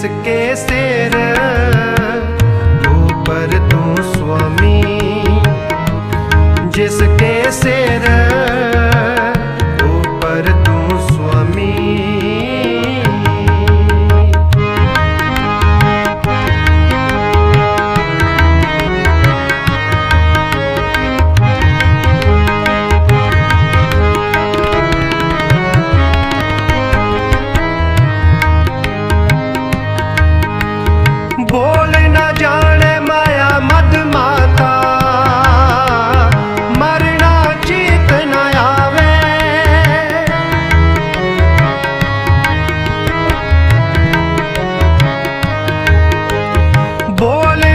जिसके सिर ऊपर तू स्वामी बोले